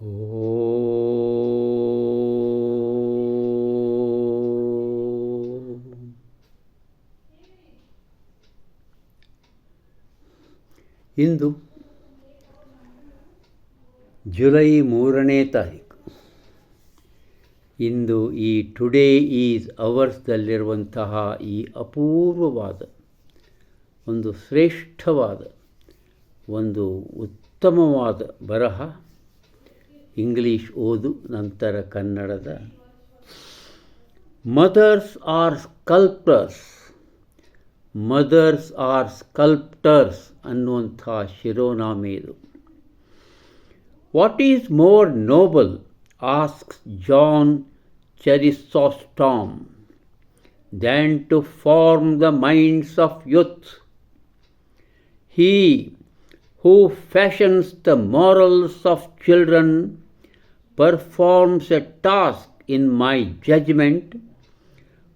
ಇಂದು July ಮೂರನೇ ತಾರೀಕು. ಇಂದು ಈ ಟುಡೇ ಈಸ್ ಅವರ್ಸ್ದಲ್ಲಿರುವಂತಹ ಈ ಅಪೂರ್ವವಾದ, ಒಂದು ಶ್ರೇಷ್ಠವಾದ, ಒಂದು ಉತ್ತಮವಾದ ಬರಹ ಇಂಗ್ಲೀಷ್ ಓದು ನಂತರ ಕನ್ನಡದ mothers are sculptors mothers are sculptors ಅನ್ನುವಂಥ ಶಿರೋನಾಮೆ ಇದು what is more noble asks John Chrysostom than to form the minds of youth. He who fashions the morals of children performs a task, in my judgment,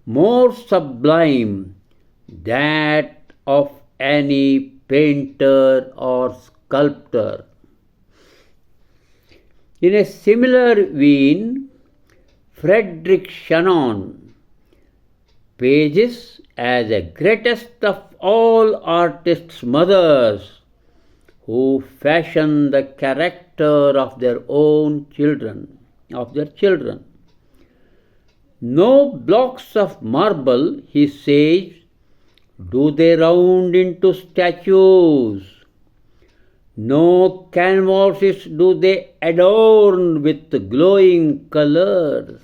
more sublime that of any painter or sculptor. In a similar vein, Frederick Shannon pages as the greatest of all artists' mothers who fashion the character of their own children, of their children. No blocks of marble, he says, do they round into statues. No canvases do they adorn with glowing colors.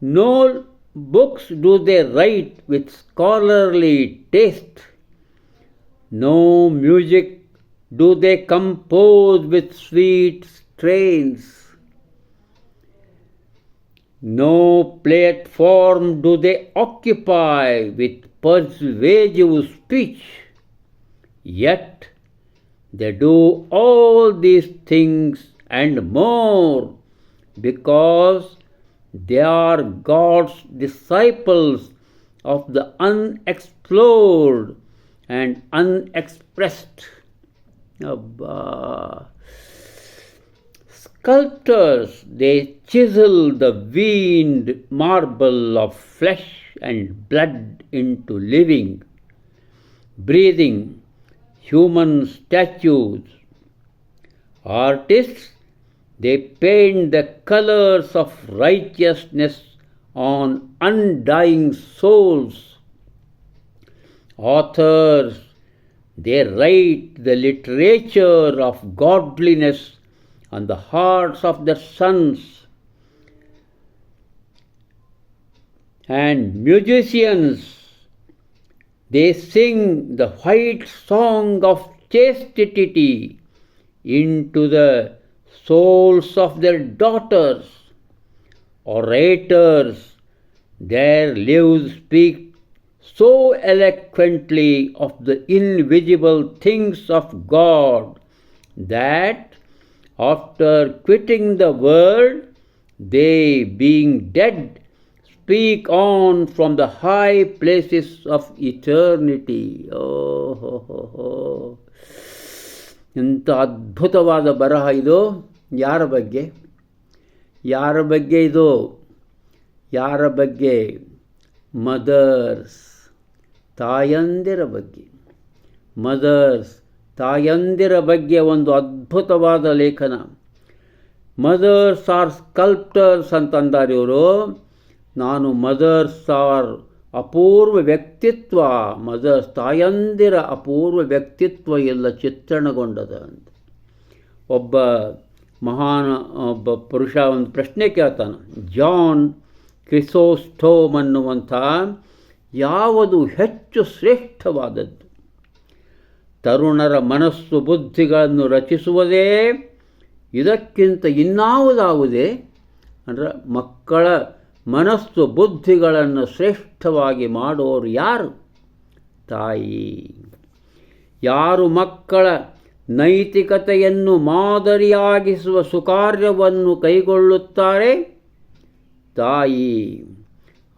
No books do they write with scholarly taste. No music do they compose with sweet strains. No platform do they occupy with persuasive speech. Yet they do all these things and more because they are God's disciples of the unexplored and unexpressed. Abba. Sculptors, they chisel the veined marble of flesh and blood into living, breathing human statues. Artists, they paint the colors of righteousness on undying souls. Authors, they write the literature of godliness on the hearts of their sons. And musicians, they sing the white song of chastity into the souls of their daughters. Orators, their lives speak so eloquently of the invisible things of God that after quitting the world, they, being dead, speak on from the high places of eternity. ಓಹೋ ಎಂಥ ಅದ್ಭುತವಾದ ಬರಹ ಇದು ಯಾರ ಬಗ್ಗೆ ಯಾರ ಬಗ್ಗೆ ಇದು ಯಾರ ಬಗ್ಗೆ ಮದರ್ಸ್ ತಾಯಂದಿರ ಬಗ್ಗೆ. ಮದರ್ಸ್ ತಾಯಂದಿರ ಬಗ್ಗೆ ಒಂದು ಅದ್ಭುತವಾದ ಲೇಖನ. ಮದರ್ಸ್ ಆರ್ ಸ್ಕಲ್ಪ್ಟರ್ಸ್ ಅಂತಂದಾರೆ ಇವರು. ನಾನು ಮದರ್ಸ್ ಆರ್ ಅಪೂರ್ವ ವ್ಯಕ್ತಿತ್ವ. ಮದರ್ಸ್ ತಾಯಂದಿರ ಅಪೂರ್ವ ವ್ಯಕ್ತಿತ್ವ ಎಲ್ಲ ಚಿತ್ರಣಗೊಂಡದ ಅಂತ. ಒಬ್ಬ ಮಹಾನ್, ಒಬ್ಬ ಪುರುಷ ಒಂದು ಪ್ರಶ್ನೆ ಕೇಳ್ತಾನೆ. ಜಾನ್ ಕ್ರಿಸೋಸ್ಟೋಮ್ ಅನ್ನುವಂಥ ಯಾವುದು ಹೆಚ್ಚು ಶ್ರೇಷ್ಠವಾದದ್ದು. ತರುಣರ ಮನಸ್ಸು ಬುದ್ಧಿಗಳನ್ನು ರಚಿಸುವುದೇ, ಇದಕ್ಕಿಂತ ಇನ್ನಾವುದಾವುದೇ, ಅಂದರೆ ಮಕ್ಕಳ ಮನಸ್ಸು ಬುದ್ಧಿಗಳನ್ನು ಶ್ರೇಷ್ಠವಾಗಿ ಮಾಡೋರು ಯಾರು? ತಾಯಿ. ಯಾರು ಮಕ್ಕಳ ನೈತಿಕತೆಯನ್ನು ಮಾದರಿಯಾಗಿಸುವ ಸುಕಾರ್ಯವನ್ನು ಕೈಗೊಳ್ಳುತ್ತಾರೆ? ತಾಯಿ.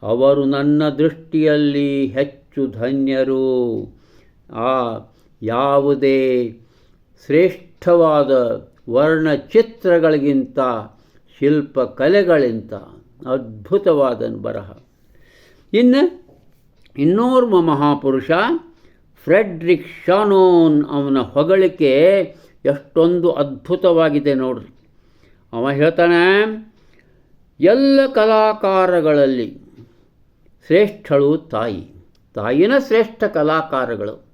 ಅವರು ನನ್ನ ದೃಷ್ಟಿಯಲ್ಲಿ ಹೆಚ್ಚು ಧನ್ಯರು. ಆ ಯಾವುದೇ ಶ್ರೇಷ್ಠವಾದ ವರ್ಣಚಿತ್ರಗಳಿಗಿಂತ ಶಿಲ್ಪಕಲೆಗಳಿಂತ ಅದ್ಭುತವಾದ ಬರಹ. ಇನ್ನು ಇನ್ನೋರ್ವ ಮಹಾಪುರುಷ ಫ್ರೆಡ್ರಿಕ್ ಶಾನೋನ್ ಅವನ ಹೊಗಳಿಕೆ ಎಷ್ಟೊಂದು ಅದ್ಭುತವಾಗಿದೆ ನೋಡ್ರಿ. ಅವ ಹೇಳ್ತಾನೆ, ಎಲ್ಲ ಕಲಾಕಾರಗಳಲ್ಲಿ ಶ್ರೇಷ್ಠಳು ತಾಯಿ. ತಾಯಿನ ಶ್ರೇಷ್ಠ ಕಲಾಕಾರಗಳು.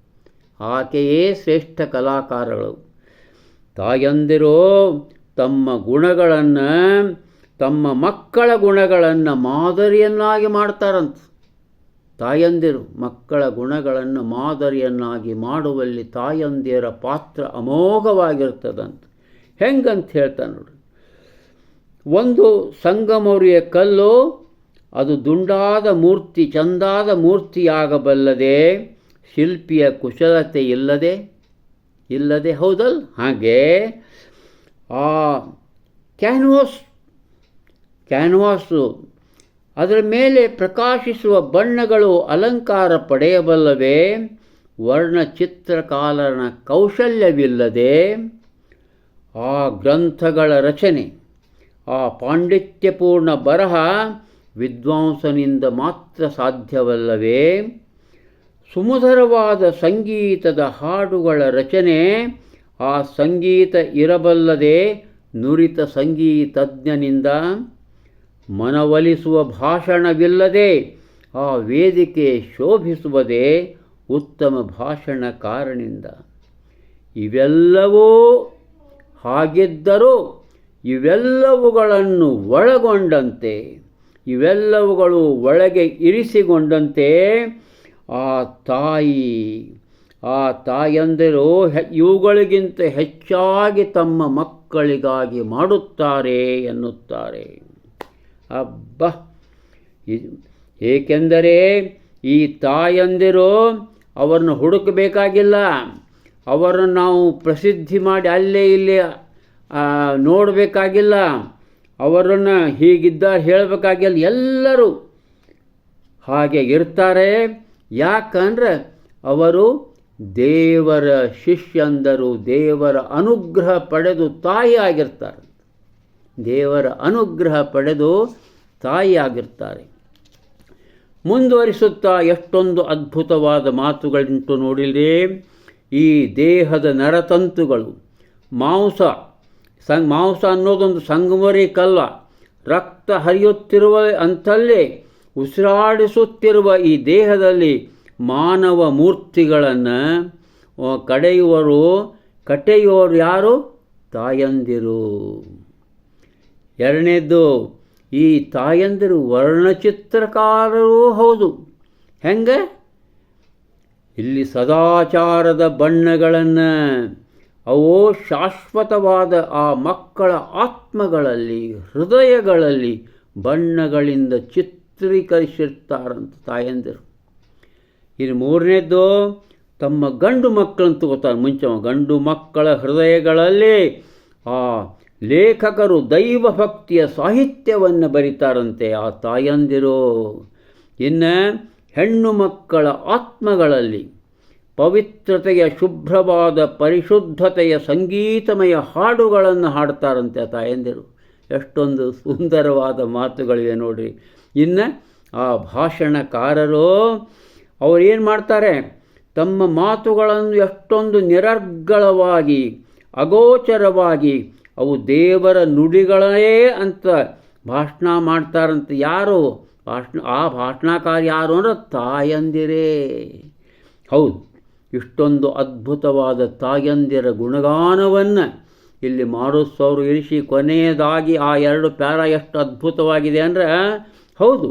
ಆಕೆಯೇ ಶ್ರೇಷ್ಠ ಕಲಾಕಾರಗಳು. ತಾಯಂದಿರೋ ತಮ್ಮ ಗುಣಗಳನ್ನು, ತಮ್ಮ ಮಕ್ಕಳ ಗುಣಗಳನ್ನು ಮಾದರಿಯನ್ನಾಗಿ ಮಾಡ್ತಾರಂತ. ತಾಯಂದಿರು ಮಕ್ಕಳ ಗುಣಗಳನ್ನು ಮಾದರಿಯನ್ನಾಗಿ ಮಾಡುವಲ್ಲಿ ತಾಯಂದಿರ ಪಾತ್ರ ಅಮೋಘವಾಗಿರ್ತದಂತ. ಹೆಂಗಂತ ಹೇಳ್ತಾನೆ ನೋಡ್ರಿ ಒಂದು ಸಂಗಮೌರಿಯ ಕಲ್ಲು ಅದು ದುಂಡಾದ ಮೂರ್ತಿ, ಚಂದಾದ ಮೂರ್ತಿಯಾಗಬಲ್ಲದೆ ಶಿಲ್ಪಿಯ ಕುಶಲತೆ ಇಲ್ಲದೆ ಇಲ್ಲದೆ ಹೌದಲ್? ಹಾಗೆ ಆ ಕ್ಯಾನ್ವಾಸ್, ಕ್ಯಾನ್ವಾಸು ಅದರ ಮೇಲೆ ಪ್ರಕಾಶಿಸುವ ಬಣ್ಣಗಳು ಅಲಂಕಾರ ಪಡೆಯಬಲ್ಲವೇ ವರ್ಣಚಿತ್ರಕಾಲನ ಕೌಶಲ್ಯವಿಲ್ಲದೆ ಆ ಗ್ರಂಥಗಳ ರಚನೆ, ಆ ಪಾಂಡಿತ್ಯಪೂರ್ಣ ಬರಹ ವಿದ್ವಾಂಸನಿಂದ ಮಾತ್ರ ಸಾಧ್ಯವಲ್ಲವೇ? ಸುಮಧುರವಾದ ಸಂಗೀತದ ಹಾಡುಗಳ ರಚನೆ ಆ ಸಂಗೀತ ಇರಬಲ್ಲದೆ ನುರಿತ ಸಂಗೀತಜ್ಞನಿಂದ ಮನವೊಲಿಸುವ ಭಾಷಣವಿಲ್ಲದೆ ಆ ವೇದಿಕೆ ಶೋಭಿಸುವುದೇ ಉತ್ತಮ ಭಾಷಣಕಾರನಿಂದ ಇವೆಲ್ಲವೂ ಹಾಗಿದ್ದರೂ ಇವೆಲ್ಲವುಗಳನ್ನು ಒಳಗೊಂಡಂತೆ. ಇವೆಲ್ಲವುಗಳು ಒಳಗೆ ಇರಿಸಿಕೊಂಡಂತೆ ಆ ತಾಯಿ. ಆ ತಾಯಂದಿರು ಇವುಗಳಿಗಿಂತ ಹೆಚ್ಚಾಗಿ ತಮ್ಮ ಮಕ್ಕಳಿಗಾಗಿ ಮಾಡುತ್ತಾರೆ ಎನ್ನುತ್ತಾರೆ. ಅಬ್ಬ! ಏಕೆಂದರೆ ಈ ತಾಯಂದಿರು ಅವರನ್ನು ಹುಡುಕಬೇಕಾಗಿಲ್ಲ. ಅವರನ್ನು ನಾವು ಪ್ರಸಿದ್ಧಿ ಮಾಡಿ ಅಲ್ಲೇ ಇಲ್ಲಿ ನೋಡಬೇಕಾಗಿಲ್ಲ. ಅವರನ್ನು ಹೀಗಿದ್ದ ಹೇಳಬೇಕಾಗಿಲ್ಲ ಎಲ್ಲರೂ ಹಾಗೆ ಇರ್ತಾರೆ. ಯಾಕಂದ್ರೆ ಅವರು ದೇವರ ಶಿಷ್ಯಂದರು, ದೇವರ ಅನುಗ್ರಹ ಪಡೆದು ತಾಯಿ ಆಗಿರ್ತಾರೆ. ದೇವರ ಅನುಗ್ರಹ ಪಡೆದು ತಾಯಿಯಾಗಿರ್ತಾರೆ ಮುಂದುವರಿಸುತ್ತಾ ಎಷ್ಟೊಂದು ಅದ್ಭುತವಾದ ಮಾತುಗಳಿಂಟು ನೋಡಿದರೆ ಈ ದೇಹದ ನರತಂತುಗಳು, ಮಾಂಸ ಸಂ ಮಾಂಸ ಅನ್ನೋದೊಂದು ಸಂಗಮರಿ ಕಲ್ಲ. ರಕ್ತ ಹರಿಯುತ್ತಿರುವ ಅಂತಲ್ಲೇ ಉಸಿರಾಡಿಸುತ್ತಿರುವ ಈ ದೇಹದಲ್ಲಿ ಮಾನವ ಮೂರ್ತಿಗಳನ್ನು ಕಡೆಯುವರು ಕಟ್ಟೆಯುವರು ಯಾರು? ತಾಯಂದಿರು. ಎರಡನೇದು ಈ ತಾಯಂದಿರು ವರ್ಣಚಿತ್ರಕಾರರೂ ಹೌದು. ಹೆಂಗೆ? ಇಲ್ಲಿ ಸದಾಚಾರದ ಬಣ್ಣಗಳನ್ನು ಅವು ಶಾಶ್ವತವಾದ ಆ ಮಕ್ಕಳ ಆತ್ಮಗಳಲ್ಲಿ, ಹೃದಯಗಳಲ್ಲಿ ಬಣ್ಣಗಳಿಂದ ಚಿತ್ರೀಕರಿಸಿರ್ತಾರಂತ ತಾಯಂದಿರು. ಇನ್ನು ಮೂರನೇದ್ದು, ತಮ್ಮ ಗಂಡು ಮಕ್ಕಳನ್ನು ತಗೋತಾರೆ ಮುಂಚೆ ಗಂಡು ಮಕ್ಕಳ ಹೃದಯಗಳಲ್ಲಿ ಆ ಲೇಖಕರು ದೈವ ಭಕ್ತಿಯ ಸಾಹಿತ್ಯವನ್ನು ಬರೀತಾರಂತೆ ಆ ತಾಯಂದಿರು. ಇನ್ನು ಹೆಣ್ಣು ಮಕ್ಕಳ ಆತ್ಮಗಳಲ್ಲಿ ಪವಿತ್ರತೆಯ ಶುಭ್ರವಾದ ಪರಿಶುದ್ಧತೆಯ ಸಂಗೀತಮಯ ಹಾಡುಗಳನ್ನು ಹಾಡ್ತಾರಂತೆ ತಾಯಂದಿರು. ಎಷ್ಟೊಂದು ಸುಂದರವಾದ ಮಾತುಗಳಿವೆ ನೋಡಿರಿ ಇನ್ನು ಆ ಭಾಷಣಕಾರರು ಅವರು ಏನು ಮಾಡ್ತಾರೆ? ತಮ್ಮ ಮಾತುಗಳನ್ನು ಎಷ್ಟೊಂದು ನಿರರ್ಗಳವಾಗಿ, ಅಗೋಚರವಾಗಿ ಅವು ದೇವರ ನುಡಿಗಳೇ ಅಂತ ಭಾಷಣ ಮಾಡ್ತಾರಂತ ಯಾರು? ಭಾಷಣ, ಆ ಭಾಷಣಕಾರ ಯಾರು ಅಂದ್ರೆ ತಾಯಂದಿರೇ. ಹೌದು. ಇಷ್ಟೊಂದು ಅದ್ಭುತವಾದ ತಾಯಂದಿರ ಗುಣಗಾನವನ್ನು ಇಲ್ಲಿ ಮಾರುಸ್ಸವರು ಇರಿಸಿ ಕೊನೆಯದಾಗಿ ಆ ಎರಡು ಪ್ಯಾರ ಎಷ್ಟು ಅದ್ಭುತವಾಗಿದೆ ಅಂದರೆ, ಹೌದು,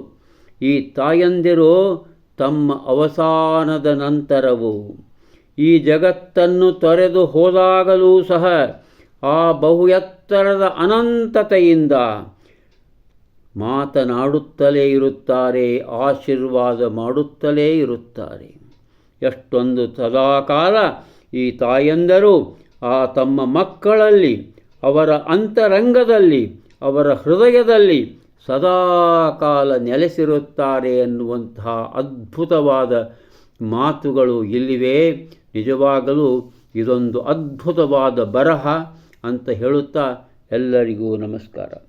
ಈ ತಾಯಂದಿರು ತಮ್ಮ ಅವಸಾನದ ನಂತರವು ಈ ಜಗತ್ತನ್ನು ತೊರೆದು ಹೋದಾಗಲೂ ಸಹ ಆ ಬಹು ಎತ್ತರದ ಅನಂತತೆಯಿಂದ ಮಾತನಾಡುತ್ತಲೇ ಇರುತ್ತಾರೆ, ಆಶೀರ್ವಾದ ಮಾಡುತ್ತಲೇ ಇರುತ್ತಾರೆ. ಎಷ್ಟೊಂದು ಸದಾಕಾಲ ಈ ತಾಯಂದರು ಆ ತಮ್ಮ ಮಕ್ಕಳಲ್ಲಿ, ಅವರ ಅಂತರಂಗದಲ್ಲಿ, ಅವರ ಹೃದಯದಲ್ಲಿ ಸದಾಕಾಲ ನೆಲೆಸಿರುತ್ತಾರೆ ಎನ್ನುವಂತಹ ಅದ್ಭುತವಾದ ಮಾತುಗಳು ಇಲ್ಲಿವೆ. ನಿಜವಾಗಲೂ ಇದೊಂದು ಅದ್ಭುತವಾದ ಬರಹ ಅಂತ ಹೇಳುತ್ತಾ ಎಲ್ಲರಿಗೂ ನಮಸ್ಕಾರ.